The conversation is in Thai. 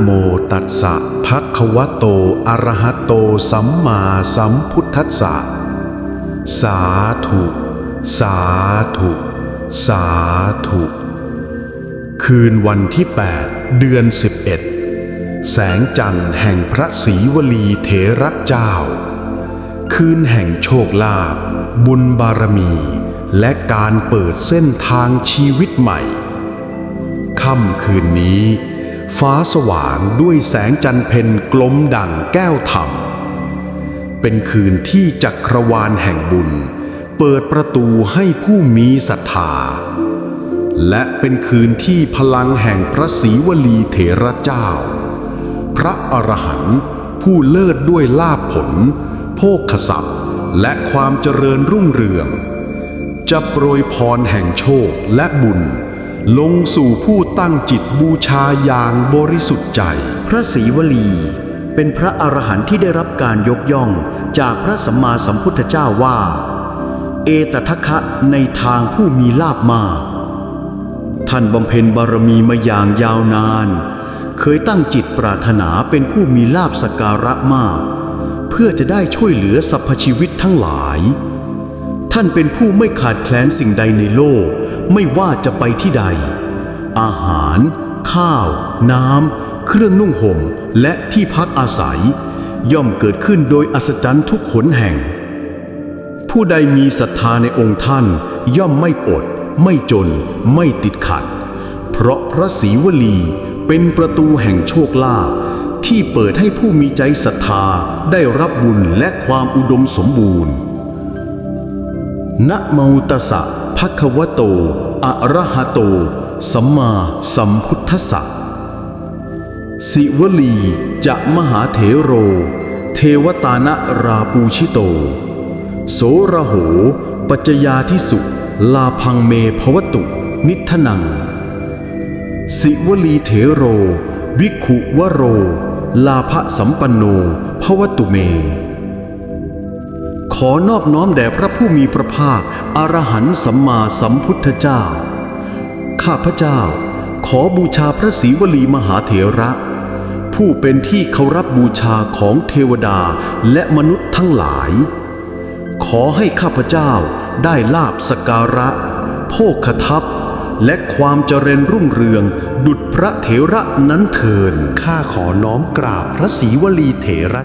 โมตัสสะภะคะวะโต อะระหะโต สัมมาสัมพุทธัสสะ สาธุ สาธุ สาธุ คืนวันที่ 8 เดือน 11 แสงจันทร์แห่งพระศรีวลีเถระเจ้า คืนแห่งโชคลาภบุญบารมี และการเปิดเส้นทางชีวิตใหม่ค่ำคืนนี้ ฟ้าสว่างด้วยแสงจันเพ็ญกลมดั่งแก้วธรรม เป็นคืนที่จักรวาลแห่งบุญ เปิดประตูให้ผู้มีศรัทธา และเป็นคืนที่พลังแห่งพระศรีวลีเถระเจ้า พระอรหันต์ผู้เลิศด้วยลาภผล โภคทรัพย์ และความเจริญรุ่งเรือง จะโปรยพรแห่งโชคและบุญ ลงสู่ผู้ตั้งจิตบูชาอย่างบริสุทธิ์ใจ พระศรีวลี เป็นพระอรหันต์ที่ได้รับการยกย่องจากพระสัมมาสัมพุทธเจ้าว่า เอตทัคคะในทางผู้มีลาบมากท่านบำเพ็ญบารมีมาอย่างยาวนาน เคยตั้งจิตปรารถนาเป็นผู้มีลาบสกการะมาก เพื่อจะได้ช่วยเหลือสรรพชีวิตทั้งหลาย ท่านเป็นผู้ไม่ขาดแคลนสิ่งใดในโลก ไม่ว่าจะไปที่ใด อาหาร ข้าว น้ำ เครื่องนุ่งห่ม และที่พักอาศัย ย่อมเกิดขึ้นโดยอัศจรรย์ทุกขนแห่ง ผู้ใดมีศรัทธาในองค์ท่าน ย่อมไม่อด ไม่จน ไม่ติดขัด เพราะพระศรีวลีเป็นประตูแห่งโชคลาภที่เปิดให้ผู้มีใจศรัทธาได้รับบุญและความอุดมสมบูรณ์ นะโมตัสสะภะคะวะโต อะระหะโต สัมมาสัมพุทธัสสะ สิวลีจะมหาเถโร เทวตานะราปูชิโต โสระโห ปัจจยาทิสุ ลาพังเมภวตุ นิทนัง สิวลีเถโร วิกขุวโร ลาภสัมปันโนภวตุเม ขอนอบน้อมแด่พระผู้มีพระภาคอรหันสัมมาสัมพุทธเจ้า ข้าพเจ้า ขอบูชาพระศรีวลีมหาเถระ ผู้เป็นที่เคารพบูชาของเทวดาและมนุษย์ทั้งหลาย ขอให้ข้าพเจ้าได้ลาบสการะ โภคทัพและความเจริญรุ่งเรือง ดุจพระเถระนั้นเทินข้าขอน้อมกราบพระศรีวลีเถระ